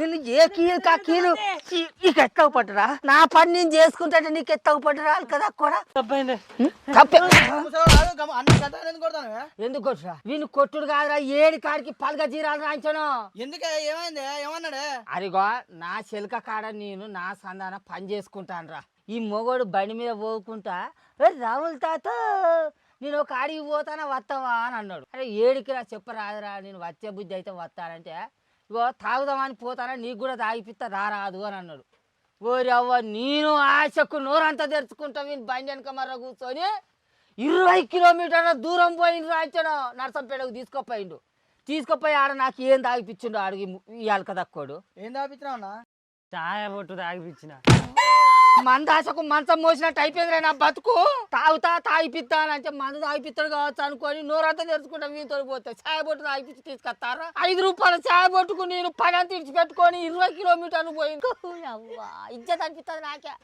ఏ కీలు కా కీలు? నీకు ఎత్తవు పట్టురా. నా పని నేను చేసుకుంటే నీకు ఎత్తవు పట్టురా కదా కూడా. తప్పే. ఎందుకు కొట్టురా? వీని కొట్టుడు కాదురా. ఏడి కాడికి పలక జీరాలు రాయించను. ఎందుకే? ఏమైంది? ఏమన్నాడు? అరిగో నా చెలక కాడ నేను నా సంధాన పని చేసుకుంటానురా. ఈ మొగోడు బండి మీద పోకుంటా "ఏ రాముల తాత నేను ఒక ఆడికి పోతానా వస్తావా? అని అన్నాడు. అరే ఏడికి రా చెప్పరాదురా. నేను వచ్చే బుద్ధి అయితే వస్తానంటే ఇగో తాగుదామని పోతానా నీకు కూడా తాగిపిస్తా రారాదు అని అన్నాడు. ఓరి అవ్వ నేను ఆశకు నోరంతా తెరుచుకుంటా వీని బండి వెనక మర్ర కూర్చొని ఇరవై కిలోమీటర్ల దూరం పోయిండు రాయించాడు నర్సంపేటకు తీసుకుపోయిండు. తీసుకుపోయి ఆడ నాకు ఏం తాగిపించిండు ఆడికి ఇవాళ కదక్కోడు ఏం దాపిచ్చినావు చాయ పొట్టు తాగిపించిన మందాసకు మంచం మోసినట్టు అయిపోయింది నా బతుకు. తాగుతా తాగిపిస్తా అని అంటే మందు తాగిపిస్తాడు కావచ్చు అనుకొని నోరంతా తెరుచుకుంటా మీతో పోతే చాయ్ బొట్టు తాగిపించి తీసుకొస్తారా? ఐదు రూపాయల చాయ్ బొట్టుకు నేను పని అంత ఇడిచి పెట్టుకొని ఇరవై కిలోమీటర్లు పోయింది. అవ్వా ఇజ్జత్ అనిపిస్తుంది నాకే.